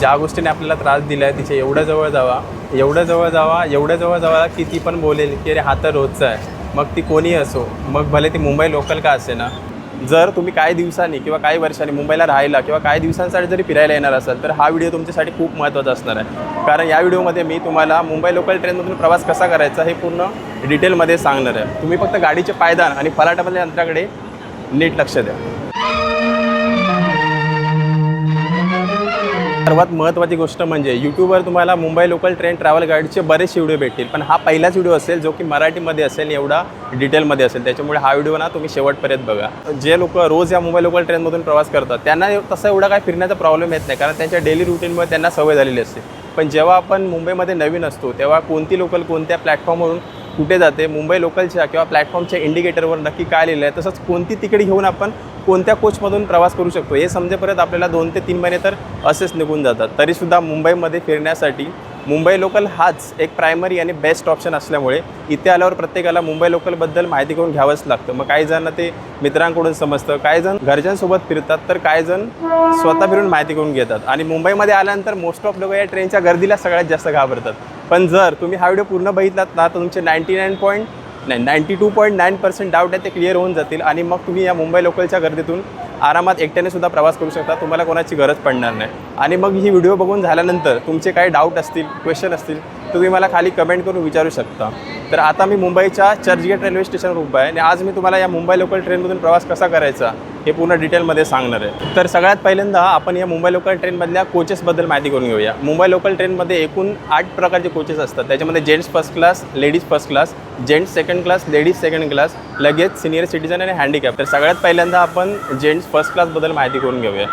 ज्या गोष्टीने आपल्याला त्रास दिला आहे तिच्या एवढ्या जवळ जावा एवढ्या जवळ जावा एवढ्या जवळ जावा की ती पण बोलेल की अरे हा तर रोजचा आहे. मग ती कोणी असो मग भले ती मुंबई लोकल का असे ना जर तुम्ही काही दिवसांनी किंवा काही वर्षांनी मुंबईला राहायला किंवा काही दिवसांसाठी जरी फिरायला येणार असाल तर हा व्हिडिओ तुमच्यासाठी खूप महत्त्वाचा असणार आहे. कारण या व्हिडिओमध्ये मी तुम्हाला मुंबई लोकल ट्रेनमधून प्रवास कसा करायचा हे पूर्ण डिटेलमध्ये सांगणार आहे. तुम्ही फक्त गाडीचे पायदान आणि फलाटामधल्या यंत्राकडे नीट लक्ष द्या. सर्वात महत्त्वाची गोष्ट म्हणजे यूट्यूबवर तुम्हाला मुंबई लोकल ट्रेन ट्रॅव्हल गाईडचे बरेचसे व्हिडिओ भेटतील. पण हा पहिलाच व्हिडिओ असेल जो की मराठीमध्ये असेल एवढा डिटेलमध्ये असेल. त्याच्यामुळे हा व्हिडिओ ना तुम्ही शेवटपर्यंत बघा. जे लोक रोज या मुंबई लोकल ट्रेनमधून प्रवास करतात त्यांना तसा एवढा काय फिरण्याचा प्रॉब्लेम येत नाही कारण त्यांच्या डेली रुटीनमुळे त्यांना सवय झालेली असते. पण जेव्हा आपण मुंबईमध्ये नवीन असतो तेव्हा कोणती लोकल कोणत्या प्लॅटफॉर्मवरून कुठे जाते मुंबई लोकलच्या किंवा प्लॅटफॉर्मच्या इंडिकेटरवर नक्की काय लिहिलं आहे तसंच कोणती तिकीट घेऊन आपण कोणत्या कोचमधून प्रवास करू शकतो? हे समजेपर्यंत आपल्याला दोन ते तीन महिने तर असेच निघून जातात. तरीसुद्धा मुंबईमध्ये फिरण्यासाठी मुंबई लोकल हाच एक प्रायमरी आणि बेस्ट ऑप्शन असल्यामुळे इथे आल्यावर प्रत्येकाला मुंबई लोकलबद्दल माहिती करून घ्यावंच लागतं. मग काही जण ते मित्रांकडून समजतं काही जण घरच्यांसोबत फिरतात तर काही जण स्वतः फिरून माहिती करून घेतात. आणि मुंबईमध्ये आल्यानंतर मोस्ट ऑफ लोक या ट्रेनच्या गर्दीला सगळ्यात जास्त घाबरतात. पण जर तुम्ही हा व्हिडिओ पूर्ण बघितलात ना तर तुमचे नाईन्टी नाईन पॉईंट नाही ninety two point nine percent doubt आहे ते क्लिअर होऊन जातील. आणि मग तुम्ही या मुंबई लोकलच्या गर्दीतून आरामात एकट्याने सुद्धा प्रवास करू शकता. तुम्हाला कोणाची गरज पडणार नाही. आणि मग ही व्हिडिओ बघून झाल्यानंतर तुमचे काही डाऊट असतील क्वेश्चन असतील तर तुम्ही मला खाली कमेंट करून विचारू शकता. तर आता मी मुंबईच्या चर्चगेट रेल्वे स्टेशनवर उभा आहे. आणि आज मी तुम्हाला या मुंबई लोकल ट्रेनमधून प्रवास कसा करायचा हे पूर्ण डिटेलमध्ये सांगणार आहे. तर सगळ्यात पहिल्यांदा आपण या मुंबई लोकल ट्रेनमधल्या कोचेसबद्दल माहिती करून घेऊया. मुंबई लोकल ट्रेनमध्ये एकूण आठ प्रकारचे कोचेस असतात. त्याच्यामध्ये gents first class ladies first class gents second class ladies second class लगेच सिनियर सिटीजन आणि हँडिकॅप तर सगळ्यात पहिल्यांदा आपण जेंट्स फर्स्ट क्लासबद्दल माहिती करून घेऊया.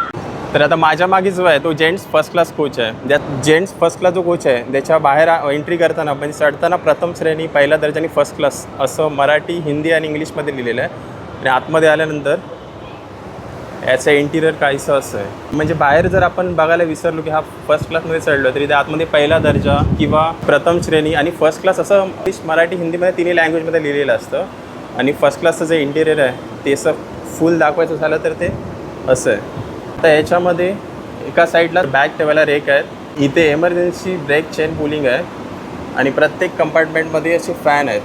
तर आता माझ्या मागे जो आहे तो जेंट्स फर्स्ट क्लास कोच आहे. ज्यात जेंट्स फर्स्ट क्लास जो कोच आहे त्याच्या बाहेर एंट्री करताना म्हणजे चढताना प्रथम श्रेणी पहिला दर्जानी फर्स्ट क्लास असं मराठी हिंदी आणि इंग्लिशमध्ये लिहिलेलं आहे. आणि आतमध्ये आल्यानंतर याचं इंटिरियर काहीसं असं आहे. म्हणजे बाहेर जर आपण बघायला विसरलो की हा फर्स्ट क्लासमध्ये चढलो तरी त्या आतमध्ये पहिला दर्जा किंवा प्रथम श्रेणी आणि फर्स्ट क्लास असं इंग्लिश मराठी हिंदीमध्ये तिन्ही लँग्वेजमध्ये लिहिलेलं असतं. आणि फर्स्ट क्लासचं जे इंटिरियर आहे ते असं फुल दाखवायचं झालं तर ते असं आहे. तर याच्यामध्ये एका साईडला बॅग ठेवायला रेक आहेत. इथे एमर्जन्सी ब्रेक चेन पुलिंग आहे. आणि प्रत्येक कंपार्टमेंटमध्ये असे फॅन आहेत.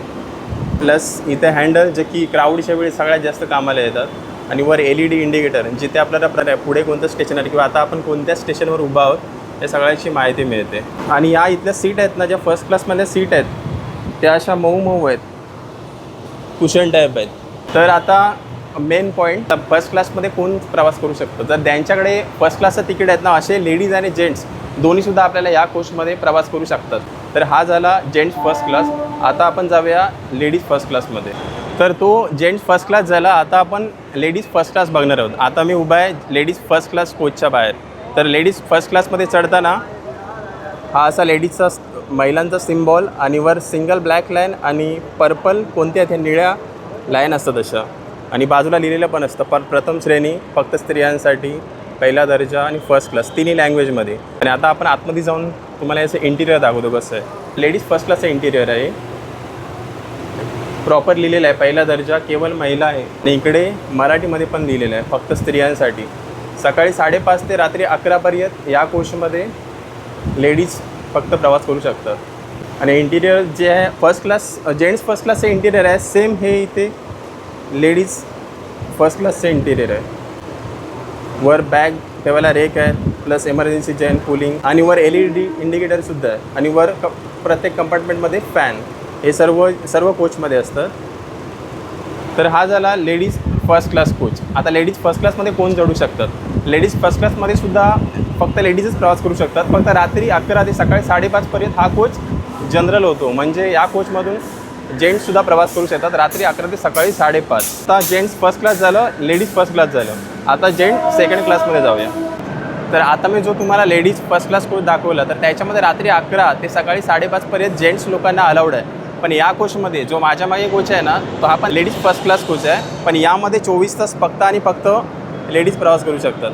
प्लस इथे हँडल जे की क्राऊडच्या वेळी सगळ्यात जास्त कामाला येतात. आणि वर एल ई डी इंडिकेटर जिथे आपल्याला प्र- पुढे कोणतं स्टेशन आहे किंवा आता आपण कोणत्या स्टेशनवर उभा आहोत या सगळ्याची माहिती मिळते. आणि या इथल्या सीट आहेत ना ज्या फर्स्ट क्लासमधल्या सीट आहेत त्या अशा मऊ मऊ आहेत. कुशन टाईप आहेत. तर आता मेन पॉईंट फर्स्ट क्लासमध्ये कोण प्रवास करू शकतो? जर त्यांच्याकडे फर्स्ट क्लासचं तिकीट आहेत ना असे लेडीज आणि जेंट्स दोन्हीसुद्धा आपल्याला या कोचमध्ये प्रवास करू शकतात. तर हा झाला जेंट्स फर्स्ट क्लास आता आपण जाऊया लेडीज फर्स्ट क्लासमध्ये तर तो जेंट्स फर्स्ट क्लास झाला. आता आपण लेडीज फर्स्ट क्लास बघणार आहोत. आता मी उभा आहे लेडीज फर्स्ट क्लास कोचच्या बाहेर. तर लेडीज फर्स्ट क्लासमध्ये चढताना हा असा लेडीजचा महिलांचा सिम्बॉल आणि वर सिंगल ब्लॅक लाईन आणि पर्पल कोणत्या त्या निळ्या लाईन असतात अशा. आणि बाजूला लिहिलेलं पण असतं. पर प्रथम श्रेणी फक्त स्त्रियांसाठी पहिला दर्जा आणि फर्स्ट क्लास तिन्ही लँग्वेजमध्ये आणि आता आपण आतमध्ये जाऊन तुम्हाला याचं इंटिरियर दाखवतो कसं आहे. लेडीज फर्स्ट क्लासचं इंटिरियर आहे. प्रॉपर लिहिलेलं आहे. पहिला दर्जा केवळ महिला आहे. आणि इकडे मराठीमध्ये पण लिहिलेलं आहे. फक्त स्त्रियांसाठी. सकाळी साडेपाच ते रात्री अकरापर्यंत या कोचमध्ये लेडीज फक्त प्रवास करू शकतात. आणि इंटिरियर जे आहे फर्स्ट क्लास जेंट्स फर्स्ट क्लासचे इंटिरियर आहे. सेम हे इथे लेडीज फर्स्ट क्लासचे इंटिरियर आहे. वर बॅग ठेवायला रेक आहे. प्लस एमर्जन्सी जैन कूलिंग आणि वर एल ई डी इंडिकेटरसुद्धा आहे. आणि वर क प्रत्येक कंपार्टमेंटमध्ये फॅन हे सर्व सर्व कोचमध्ये असतं. तर हा झाला लेडीज फर्स्ट क्लास कोच आता लेडीज फर्स्ट क्लासमध्ये कोण चढू शकतात? लेडीज फर्स्ट क्लासमध्ये सुद्धा फक्त लेडीजच प्रवास करू शकतात. फक्त रात्री अकरा ते सकाळी साडेपाचपर्यंत हा कोच जनरल होतो. म्हणजे या कोचमधून जेंट्ससुद्धा प्रवास करू शकतात. रात्री अकरा ते सकाळी साडेपाच. आता जेंट्स फर्स्ट क्लास झालं लेडीज फर्स्ट क्लास झालं. आता जेंट सेकंड क्लासमध्ये जाऊया. तर आता मी जो तुम्हाला लेडीज फर्स्ट क्लास कोच दाखवला तर त्याच्यामध्ये रात्री अकरा ते सकाळी साडेपाचपर्यंत जेंट्स लोकांना अलाउड आहे. पण या कोचमध्ये जो माझ्या मागे कोच आहे ना तो हा पण लेडीज फर्स्ट क्लास कोच आहे. पण यामध्ये चोवीस तास फक्त आणि फक्त लेडीज प्रवास करू शकतात.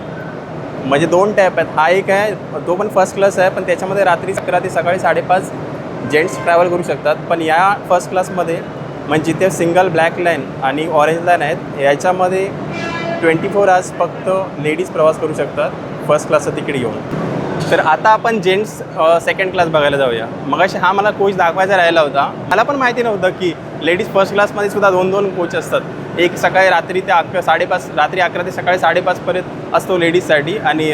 म्हणजे दोन टॅप आहेत. हा एक आहे तो पण फर्स्ट क्लास आहे पण त्याच्यामध्ये रात्री अकरा ते सकाळी साडेपाच जेंट्स ट्रॅव्हल करू शकतात. पण या फर्स्ट क्लासमध्ये म्हणजे जिथे सिंगल ब्लॅक लाईन आणि ऑरेंज लाईन आहेत याच्यामध्ये ट्वेंटी फोर आवर्स फक्त लेडीज प्रवास करू शकतात फर्स्ट क्लासचं तिकीट घेऊन. तर आता आपण जेंट्स सेकंड क्लास बघायला जाऊया. मगाशी हा मला कोच दाखवायचा राहिला होता. मला पण माहिती नव्हतं की लेडीज फर्स्ट क्लासमध्ये सुद्धा दोन दोन कोच असतात. एक सकाळी रात्री ते अकरा साडेपाच रात्री अकरा ते सकाळी साडेपाचपर्यंत असतो लेडीजसाठी आणि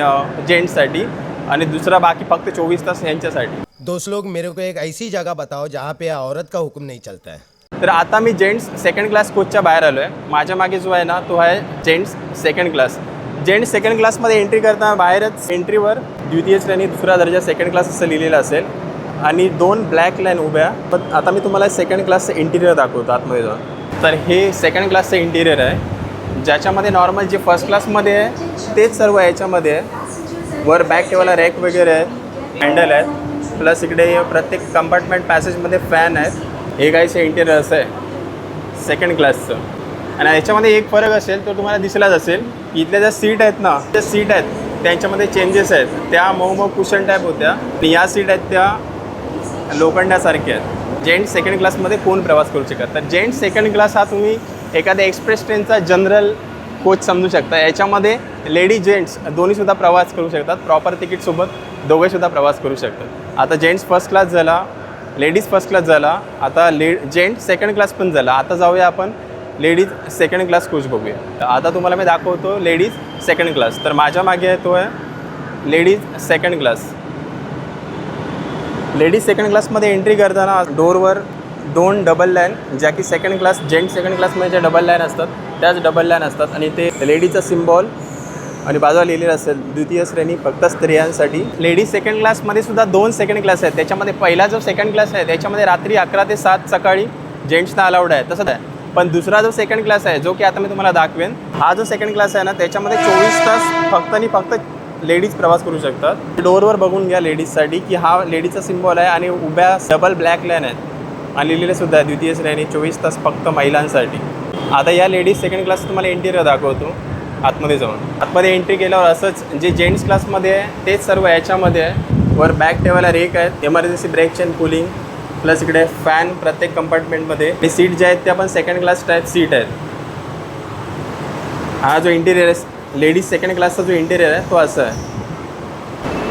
जेंट्ससाठी आणि दुसरा बाकी फक्त चोवीस तास यांच्यासाठी. दोस्त लोग मेरे को एक ऐसी जगह बताओ जहाँ पे औरत का हुक्म नहीं चलता है। तर आता मी जेंट्स सेकंड क्लास कोचच्या बाहेर आलो आहे माझ्या मागे जो आहे ना तो आहे gents second class gents second क्लासमध्ये एंट्री करताना बाहेरच एंट्रीवर द्वितीय श्रेणी दुसरा दर्जा सेकंड क्लास असं लिहिलेलं असेल. आणि दोन ब्लॅक लाईन उभ्या. पण आता मी तुम्हाला सेकंड क्लासचं इंटिरियर दाखवतो आतमध्ये जाऊन. तर हे सेकंड क्लासचं इंटिरियर आहे. ज्याच्यामध्ये नॉर्मल जे फर्स्ट क्लासमध्ये आहे तेच सर्व याच्यामध्ये आहे. वर बॅक ठेवायला रॅक वगैरे आहे. हँडल आहेत. प्लस इकडे प्रत्येक कंपार्टमेंट पॅसेजमध्ये फॅन आहेत. हे काहीचं इंटिरियर असं आहे. सेकंड क्लासचं आणि याच्यामध्ये एक फरक असेल तो तुम्हाला दिसलाच असेल की इथल्या ज्या सीट आहेत ना त्या सीट आहेत त्यांच्यामध्ये चेंजेस आहेत. त्या मऊ मऊ कुशन टाईप होत्या. आणि या सीट आहेत त्या लोखंडासारख्या आहेत. जेंट्स सेकंड क्लासमध्ये कोण प्रवास करू शकत? तर जेंट्स सेकंड क्लास हा तुम्ही एखाद्या एक्सप्रेस ट्रेनचा जनरल कोच समजू शकता. याच्यामध्ये लेडी जेंट्स दोन्हीसुद्धा प्रवास करू शकतात. प्रॉपर तिकीटसोबत दोघेसुद्धा प्रवास करू शकतात. आता जेंट्स फर्स्ट क्लास झाला लेडीज फर्स्ट क्लास झाला आता ले जेंट्स सेकंड क्लास पण झाला. आता जाऊया आपण लेडीज सेकंड क्लास कोच बघूया. तर आता तुम्हाला मी दाखवतो लेडीज सेकंड क्लास तर माझ्या मागे आहे तो आहे ladies second class ladies second क्लासमध्ये एंट्री करताना डोरवर दोन डबल लाईन ज्या की सेकंड क्लास जेंट सेकंड क्लासमध्ये ज्या डबल लाईन असतात त्याच डबल लाईन असतात. आणि ते लेडीजचा सिम्बॉल आणि बाजूला लिहिलेलं असेल द्वितीय श्रेणी फक्त स्त्रियांसाठी. लेडीज सेकंड क्लासमध्ये सुद्धा दोन सेकंड क्लास आहेत. त्याच्यामध्ये पहिला जो सेकंड क्लास आहे त्याच्यामध्ये रात्री अकरा ते सात सकाळी जेंट्सना अलाउड आहे. तसंच आहे. पण दुसरा जो सेकंड क्लास आहे जो की आता मी तुम्हाला दाखवेन हा जो सेकंड क्लास आहे ना त्याच्यामध्ये चोवीस तास फक्त आणि फक्त लेडीज प्रवास करू शकतात. डोअरवर बघून घ्या लेडीजसाठी की हा लेडीजचा सिम्बॉल आहे आणि उभ्या डबल ब्लॅक लाईन आहेत. आणि लिहिलेले सुद्धा आहे द्वितीय श्रेणी चोवीस तास फक्त महिलांसाठी. आता या लेडीज सेकंड क्लास तुम्हाला इंटिरियर दाखवतो. आतमध्ये जाऊन. आतमध्ये एंट्री केल्यावर असंच जे जेंट्स क्लासमध्ये आहे तेच सर्व याच्यामध्ये आहे. वर बॅक ठेवायला रेक आहेत. Emergency brake chain cooling plus इकडे फॅन प्रत्येक कंपार्टमेंटमध्ये आणि सीट ज्या आहेत त्या पण सेकंड क्लास टाईप सीट आहेत. हा जो इंटिरियर आहे लेडीज सेकंड क्लासचा जो इंटिरियर आहे तो असा आहे.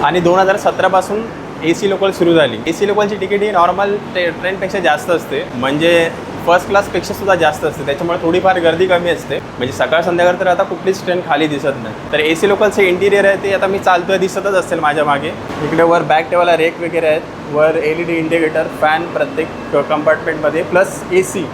आणि दोन हजार सतरापासून ए सी लोकल सुरू झाली. ए सी लोकलची तिकीट ही नॉर्मल ट्रे ट्रेनपेक्षा जास्त असते. म्हणजे फर्स्ट क्लासपेक्षा सुद्धा जास्त असते. त्याच्यामुळे थोडीफार गर्दी कमी असते. म्हणजे सकाळ संध्याकाळ तर आता कुठलीच ट्रेन खाली दिसत नाही. तर ए सी लोकलचे इंटिरियर आहे ते आता मी चालतोय दिसतच असेल माझ्या मागे. इकडे वर बॅक ठेवायला रेक वगैरे आहेत. वर L E D indicator fan प्रत्येक कंपार्टमेंटमध्ये प्लस ए सी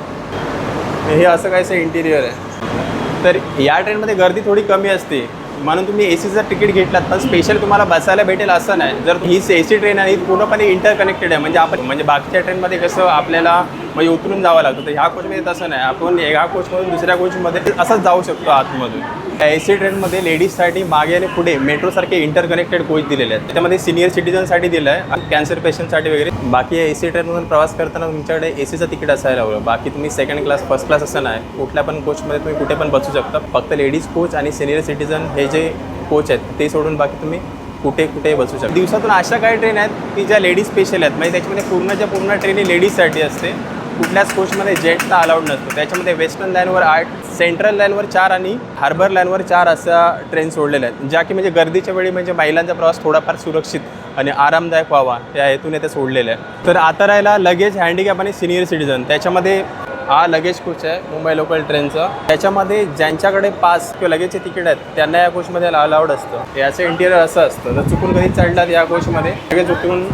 हे असं काहीसं इंटिरियर आहे. तर या ट्रेनमध्ये गर्दी थोडी कमी असते. म्हणून तुम्ही ए सीचं तिकीट घेतलात तर स्पेशल तुम्हाला बसायला भेटेल असं नाही. जर ही ए सी ट्रेन आहे ही पूर्णपणे इंटरकनेक्टेड आहे म्हणजे आपण म्हणजे बाकीच्या ट्रेनमध्ये कसं आपल्याला म्हणजे उतरून जावं लागतं तर ह्या कोचमध्ये तसं नाही. आपण ह्या कोचमधून दुसऱ्या कोचमध्ये असंच जाऊ शकतो आतमधून. ए सी ट्रेनमध्ये लेडीजसाठी मागे आणि पुढे मेट्रोसारखे इंटरकनेक्टेड कोच दिलेले आहेत. त्याच्यामध्ये सिनियर सिटीजनसाठी दिलं आहे आणि कॅन्सर पेशंटसाठी वगैरे. बाकी ए सी ट्रेनमधून प्रवास करताना तुमच्याकडे ए सीचं तिकीट असायला हवं. बाकी तुम्ही सेकंड क्लास फर्स्ट क्लास असं नाही. कुठल्या पण कोचमध्ये तुम्ही कुठे पण बसू शकता. फक्त लेडीज कोच आणि सिनियर सिटीजन हे जे कोच आहेत ते सोडून बाकी तुम्ही कुठे कुठे बसू शकता. दिवसातून अशा काही ट्रेन आहेत की ज्या लेडीज स्पेशल आहेत. म्हणजे त्याच्यामध्ये पूर्णच्या पूर्ण ट्रेन ही लेडीजसाठी असते. कुठल्याच कोचमध्ये जेंट्सला अलाउड नसतो. त्याच्यामध्ये वेस्टर्न लाईनवर आठ सेंट्रल लाईनवर चार आणि हार्बर लाईनवर चार अशा ट्रेन सोडलेल्या आहेत. ज्या की म्हणजे गर्दीच्या वेळी म्हणजे महिलांचा प्रवास थोडाफार सुरक्षित आणि आरामदायक व्हावा त्या हेतूने ते सोडलेलं आहे तर आता राहिला लगेज हँडिकॅप आणि सिनियर सिटीजन त्याच्यामध्ये हा लगेज कोच आहे मुंबई लोकल ट्रेनचा त्याच्यामध्ये ज्यांच्याकडे पास किंवा लगेजचे तिकीट आहेत त्यांना या कोचमध्ये अलाउड असतं. याचं इंटिरियर असं असतं. जर चुकून कधी चढलात या कोचमध्ये लगेच उतरून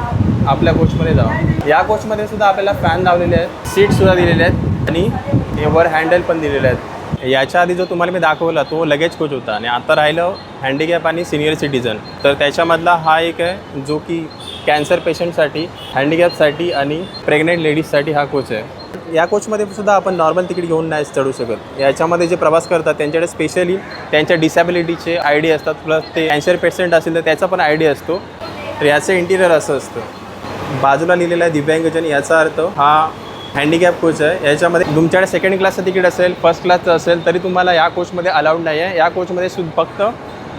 आपल्या कोचमध्ये जावा. या कोचमध्ये सुद्धा आपल्याला फॅन लावलेले आहेत सीटसुद्धा दिलेले आहेत आणि वर हँडल पण दिलेले आहेत. याच्या आधी जो तुम्हाला मी दाखवला तो लगेज कोच होता. आणि आता राहिलं हँडिकॅप आणि सिनियर सिटीजन तर त्याच्यामधला हा एक आहे जो की कॅन्सर पेशंटसाठी हँडिकॅपसाठी आणि प्रेग्नेंट लेडीजसाठी हा कोच आहे. या कोचमध्ये सुद्धा आपण नॉर्मल तिकीट घेऊन नाही चढू शकत. याच्यामध्ये जे प्रवास करतात त्यांच्याकडे स्पेशली त्यांच्या डिसॅबिलिटीचे आय डी असतात. प्लस ते कॅन्सर पेशंट असेल तर त्याचा पण आय डी असतो. तर याचं इंटिरियर असं असतं. बाजूला लिहिलेलं आहे दिव्यांगजन याचा अर्थ हा हँडिकॅप कोच आहे. याच्यामध्ये तुमच्याकडे सेकंड क्लासचं तिकीट असेल फर्स्ट क्लासचं असेल तरी तुम्हाला या कोचमध्ये अलाउड नाही आहे. या कोचमध्ये सुद्धा फक्त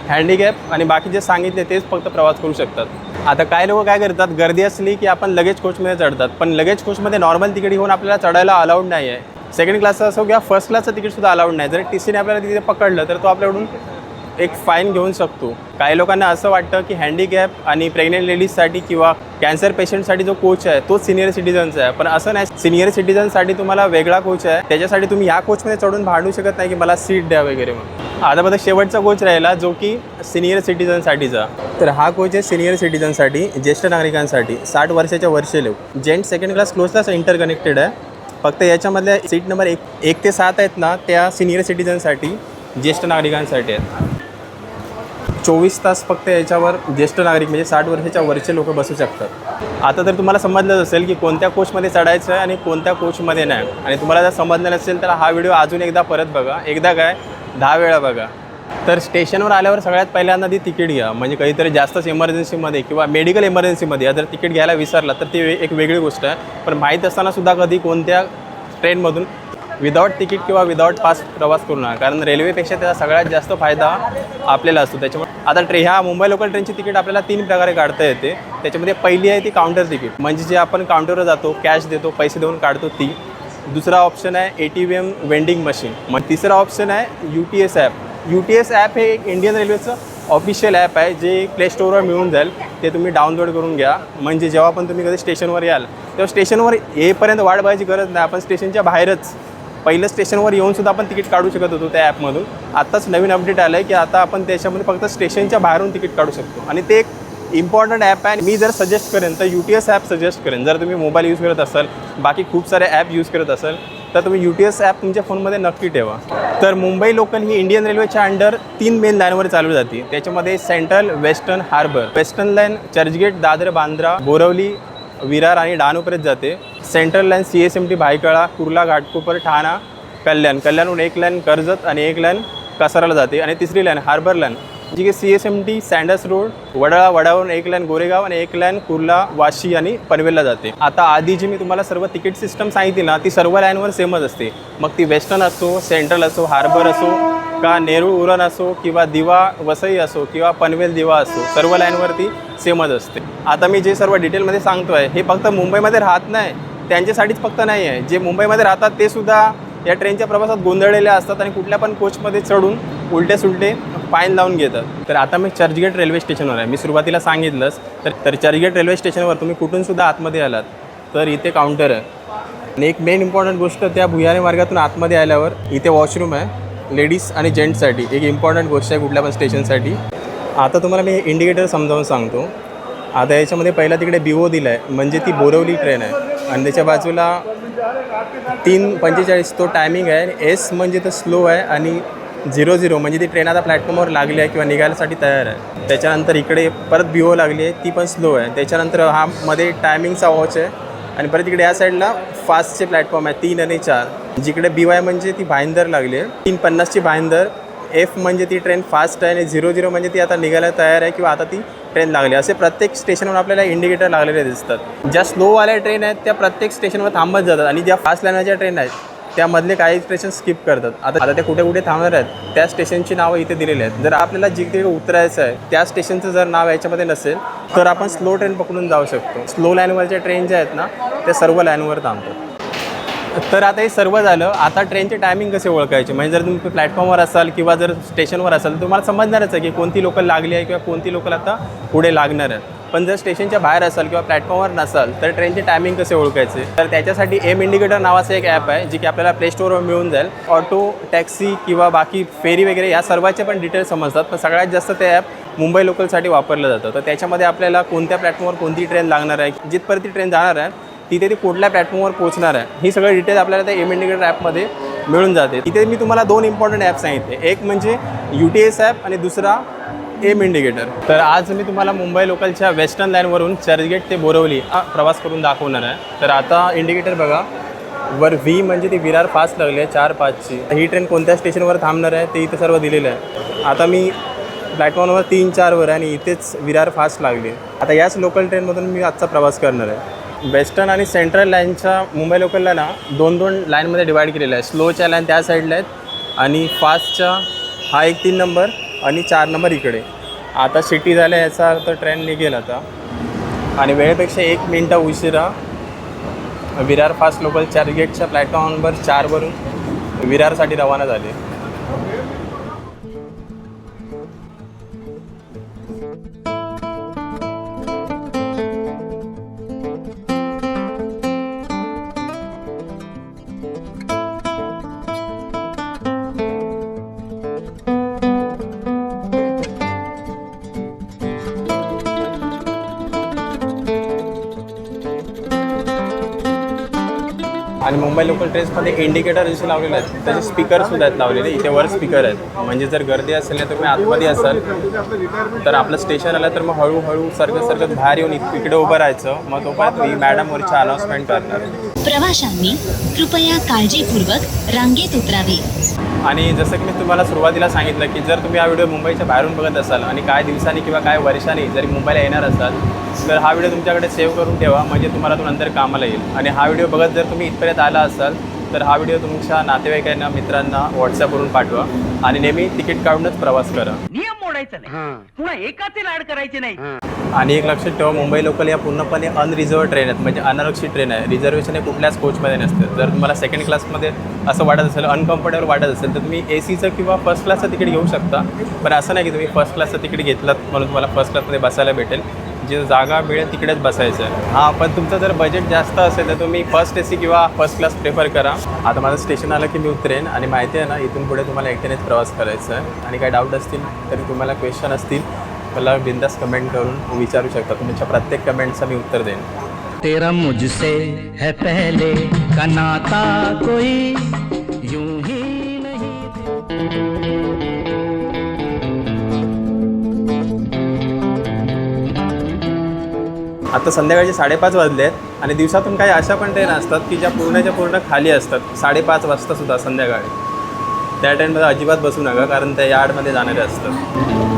हँडिकॅप आणि बाकी जे सांगितले तेच फक्त प्रवास करू शकतात. आता काय लोक काय करतात गर्दी असली की आपण लगेच कोचमध्ये चढतात. पण लगेच कोचमध्ये नॉर्मल तिकीट घेऊन आपल्याला चढायला अलाउड नाही आहे. सेकंड क्लासचं असो किंवा फर्स्ट क्लासचं तिकीटसुद्धा अलाउड नाही. जर टी सीने आपल्याला तिथे पकडलं तर तो आपल्याकडून एक फाईन घेऊन शकतो. काही लोकांना असं वाटतं की हँडिकॅप आणि प्रेग्नेंट लेडीजसाठी किंवा कॅन्सर पेशंटसाठी जो कोच आहे तोच सिनियर सिटीजनचा आहे. पण असं नाही सिनियर सिटीजनसाठी तुम्हाला वेगळा कोच आहे. त्याच्यासाठी तुम्ही या कोचमध्ये चढून भांडू शकत नाही की मला सीट द्या वगैरे म्हणून. आता बघा शेवटचा कोच राहिला जो की सिनियर सिटीजनसाठीचा तर हा कोच आहे सिनियर सिटीजनसाठी ज्येष्ठ नागरिकांसाठी. साठ वर्षाच्या वर्षे लोक. जेंट सेकंड क्लास क्लोजलाच इंटरकनेक्टेड आहे. फक्त याच्यामधल्या सीट नंबर एक एक ते सात आहेत ना त्या सिनियर सिटीजनसाठी ज्येष्ठ नागरिकांसाठी आहेत. चोवीस तास फक्त याच्यावर ज्येष्ठ नागरिक म्हणजे साठ वर्षाच्या वरचे लोक बसू शकतात. आता तर तुम्हाला समजलंच असेल की कोणत्या कोचमध्ये चढायचं आहे आणि कोणत्या कोचमध्ये नाही. आणि तुम्हाला जर समजलं नसेल तर हा व्हिडिओ अजून एकदा परत बघा. एकदा काय? दहा वेळा बघा. तर स्टेशनवर आल्यावर सगळ्यात पहिल्यांदा ती तिकीट घ्या. म्हणजे काहीतरी जास्तच इमर्जन्सीमध्ये किंवा मेडिकल इमर्जन्सीमध्ये जर तिकीट घ्यायला विसरला तर ती एक वेगळी गोष्ट आहे. पण माहीत असताना सुद्धा कधी कोणत्या ट्रेनमधून विदाऊट तिकीट किंवा विदाऊट पास प्रवास करू नका. कारण रेल्वेपेक्षा त्याचा सगळ्यात जास्त फायदा आपल्याला असतो. त्याच्यामुळे आता ट्रे ह्या मुंबई लोकल ट्रेनची तिकीट आपल्याला तीन प्रकारे काढता येते. त्याच्यामध्ये पहिली आहे ती काउंटर तिकीट. म्हणजे जे आपण काउंटरवर जातो कॅश देतो पैसे देऊन काढतो ती. दुसरा ऑप्शन आहे A T V M vending machine मग तिसरा ऑप्शन आहे U T S app U T S app हे एक इंडियन रेल्वेचं ऑफिशियल ॲप आहे. जे प्ले स्टोअरवर मिळून जाईल. ते तुम्ही डाउनलोड करून घ्या. म्हणजे जेव्हा पण तुम्ही कधी स्टेशनवर याल तेव्हा स्टेशनवर येईपर्यंत वाट बघायची गरज नाही. आपण स्टेशनच्या बाहेरच पहिलं स्टेशनवर येऊन सुद्धा आपण तिकीट काढू शकत होतो त्या ॲपमधून. आत्ताच नवीन अपडेट आलं आहे की आता आपण त्याच्यामध्ये फक्त स्टेशनच्या बाहेरून तिकीट काढू शकतो. आणि ते एक इम्पॉर्टंट ॲप आहे मी जर सजेस्ट करेन तर U T S app suggest करेन. जर तुम्ही मोबाईल यूज करत असाल बाकी खूप सारे ॲप यूज करत असाल तर तुम्ही यू टी एस ॲप तुमच्या फोनमध्ये नक्की ठेवा. तर मुंबई लोकल ही इंडियन रेल्वेच्या अंडर तीन मेन लाईनवर चालू जाते. त्याच्यामध्ये central western harbour western line Churchgate Dadar Bandra Borivali Virar आणि डहाणूपर्यंत जाते. Central line C S M T Byculla Kurla Ghatkopar Thane Kalyan. कल्याणहून एक लाईन कर्जत आणि एक लाईन कसाराला जाते. आणि तिसरी लाईन हार्बर लाईन. जी की C S M T Sandhurst road Wadala वडावरून एक लाईन गोरेगाव आणि एक लाईन कुर्ला वाशी आणि पनवेलला जाते. आता आधी जी मी तुम्हाला सर्व तिकीट सिस्टम सांगितली ना ती सर्व लाईनवर सेमच असते. मग ती वेस्टर्न असो सेंट्रल असो हार्बर असो का नेहरू उरण असो किंवा दिवा वसई असो किंवा पनवेल दिवा असो सर्व लाईनवरती सेमच असते. आता मी जे सर्व डिटेलमध्ये सांगतो आहे हे फक्त मुंबईमध्ये राहत नाही त्यांच्यासाठीच फक्त नाही आहे. जे मुंबईमध्ये राहतात ते सुद्धा या ट्रेनच्या प्रवासात गोंधळलेले असतात आणि कुठल्या पण कोचमध्ये चढून उलटे सुलटे पायन लावून घेतात. तर आता मी चर्चगेट रेल्वे स्टेशनवर आहे. मी सुरुवातीला सांगितलंच तर तर चर्चगेट रेल्वे स्टेशनवर तुम्ही कुठून सुद्धा आतमध्ये आलात तर इथे काउंटर आहे. आणि एक मेन इम्पॉर्टंट गोष्ट त्या भुयारी मार्गातून आतमध्ये आल्यावर इथे वॉशरूम आहे. लेडीज आणि जेंट्ससाठी एक इम्पॉर्टंट गोष्ट आहे कुठल्या पण स्टेशनसाठी आता तुम्हाला मी इंडिकेटर समजावून सांगतो. आता याच्यामध्ये पहिला तिकडे बिओ दिला आहे म्हणजे ती बोरवली ट्रेन आहे. आणि त्याच्या बाजूला तीन पंचेचाळीस तो टायमिंग आहे. एस म्हणजे तर स्लो आहे आणि झिरो झिरो म्हणजे ती ट्रेन आता प्लॅटफॉर्मवर लागली आहे किंवा निघायसाठी तयार आहे. त्याच्यानंतर इकडे परत बिओ लागली आहे ती पण स्लो आहे. त्याच्यानंतर हा मध्ये टायमिंगचा वॉच आहे. आणि परत इकडे या साईडला फास्टचे प्लॅटफॉर्म आहे तीन आणि चार. जिकडे बी वाय म्हणजे ती भाईंदर लागली आहे. तीन पन्नासची भाईंदर. एफ म्हणजे ती ट्रेन फास्ट आहे आणि झिरो झिरो म्हणजे ती आता निघायला तयार आहे किंवा आता ती ट्रेन लागली असे प्रत्येक स्टेशनवर आपल्याला इंडिकेटर लागलेले दिसतात. ज्या स्लोवाल्या ट्रेन आहेत त्या प्रत्येक स्टेशनवर थांबत जातात आणि ज्या फास्ट लाईनच्या ट्रेन आहेत त्यामधले काही स्टेशन स्किप करतात. आता आता ते कुठे कुठे थांबणार आहेत त्या स्टेशनची नावं इथे दिलेली आहेत. जर आपल्याला जिथे उतरायचं आहे त्या स्टेशनचं जर नाव याच्यामध्ये नसेल तर आपण स्लो ट्रेन पकडून जाऊ शकतो. स्लो लाईनवरच्या ट्रेन ज्या आहेत ना त्या सर्व लाईनवर थांबतात. तर आता हे सर्व झालं आता ट्रेनचे टायमिंग कसे ओळखायचे? म्हणजे जर तुम्ही प्लॅटफॉर्मवर असाल किंवा जर स्टेशनवर असाल तर तुम्हाला समजणारच आहे की कोणती लोकल लागली आहे किंवा कोणती लोकल आता पुढे लागणार आहे पण जर स्टेशनच्या बाहेर असाल किंवा प्लॅटफॉर्मवर नसाल तर ट्रेनचे टायमिंग कसे ओळखायचे? तर त्याच्यासाठी एम इंडिकेटर नावाचं एक ॲप आहे जे की आपल्याला प्ले स्टोअरवर मिळून जाईल. ऑटो टॅक्सी किंवा बाकी फेरी वगैरे या सर्वाचे पण डिटेल्स समजतात. पण सगळ्यात जास्त ते ॲप मुंबई लोकलसाठी वापरलं जातं. तर त्याच्यामध्ये आपल्याला कोणत्या प्लॅटफॉर्मवर कोणती ट्रेन लागणार आहे जिथपर्यंत ती ट्रेन जाणार आहे तिथे ती कुठल्या प्लॅटफॉर्मवर पोहोचणार आहे ही सगळी डिटेल आपल्याला त्या एम इंडिकेटर ॲपमध्ये मिळून जाते. तिथे मी तुम्हाला दोन इम्पॉर्टंट ॲप सांगितले. एक म्हणजे यू टी एस ॲप आणि दुसरा एम इंडिकेटर तर आज मी तुम्हाला मुंबई लोकलच्या वेस्टर्न लाईनवरून चर्चगेट ते बोरवली हा प्रवास करून दाखवणार आहे. तर आता इंडिकेटर बघा. वर व्ही म्हणजे ती विरार फास्ट लागली आहे चार पाचची ही ट्रेन कोणत्या स्टेशनवर थांबणार आहे ते इथं सर्व दिलेलं आहे. आता मी प्लॅटफॉर्मवर तीन चारवर आहे आणि इथेच विरार फास्ट लागली आता याच लोकल ट्रेनमधून मी आजचा प्रवास करणार आहे. वेस्टर्न आणि सेंट्रल लाईनच्या मुंबई लोकलला ना दोन दोन लाईनमध्ये डिवाईड केलेलं आहे. स्लोच्या लाईन त्या साईडला आहेत आणि फास्टच्या हा एक तीन नंबर आणि चार नंबर इकडे. आता सिटी झाल्या याचा अर्थ ट्रेन निघेल आता. आणि वेळेपेक्षा एक मिनटं उशिरा विरार फास्ट लोकल चारगेटच्या प्लॅटफॉर्मवर चारवरून विरारसाठी रवाना झाले. मुंबई लोकल ट्रेन्समध्ये इंडिकेटर जसे लावलेले आहेत. त्याचे स्पीकर सुद्धा आहेत लावलेले. इथे वर स्पीकर आहेत. म्हणजे जर गर्दी असेल ना तुम्ही आतमध्ये असाल. तर आपलं स्टेशन आलं तर मग हळूहळू सरकत सरकत बाहेर येऊन इकडे उभं राहायचं. मग तोपर्यंत मी मॅडम वरच्या अनाऊन्समेंट करणार. प्रवाशांनी कृपया काळजीपूर्वक रांगेत उतरावे. आणि जसं की मी तुम्हाला सुरुवातीला सांगितलं की जर तुम्ही हा व्हिडिओ मुंबईच्या बाहेरून बघत असाल आणि काय दिवसांनी किंवा काय वर्षांनी जरी मुंबईला येणार असाल तर हा व्हिडिओ तुमच्याकडे सेव्ह करून ठेवा म्हणजे तुम्हाला तो नंतर कामाला येईल. आणि हा व्हिडिओ बघत जर तुम्ही इथपर्यंत आला असाल तर हा व्हिडिओ तुमच्या नातेवाईकांना मित्रांना व्हॉट्सअपवरून पाठवा आणि नेहमी तिकीट काढूनच प्रवास करा. नियम मोडायचा नाही. पुन्हा एकाचे लाड करायचे नाही. आणि एक लक्षात ठेवा मुंबई लोकल या पूर्णपणे अनरिझर्व ट्रेन आहेत. म्हणजे अनारक्षित ट्रेन आहे. रिझर्वेशन हे कुठल्याच कोचमध्ये नसतं. जर तुम्हाला सेकंड क्लासमध्ये असं वाटत असेल अनकम्फर्टेबल वाटत असेल तर तुम्ही ए सीचं किंवा फर्स्ट क्लासचं तिकीट घेऊ शकता. पण असं नाही की तुम्ही फर्स्ट क्लासचं तिकीट घेतलात म्हणून तुम्हाला फर्स्ट क्लासमध्ये बसायला भेटेल. जी जागा मिळेल तिकडेच बसायचं. आहे हां पण तुमचं जर बजेट जास्त असेल तर तुम्ही फर्स्ट ए सी किंवा फर्स्ट क्लास प्रेफर करा. आता माझं स्टेशन आलं की मी उतरेन आणि माहिती आहे ना इथून पुढे तुम्हाला एकट्यानेच प्रवास करायचा आहे. आणि काही डाऊट असतील तरी तुम्हाला क्वेश्चन असतील मला बिंदास कमेंट करून विचारू शकता. तुमच्या प्रत्येक कमेंटचं मी उत्तर देईन. तेरा मुझसे है पहले का नाता कोई? आता संध्याकाळचे साडेपाच वाजले आहेत आणि दिवसातून काही अशा पण ट्रेन असतात की ज्या पूर्णच्या पूर्ण खाली असतात. साडेपाच वाजता सुद्धा संध्याकाळी. त्या ट्रेनमध्ये अजिबात बसू नका कारण त्या यार्डमध्ये जाणारे असतात.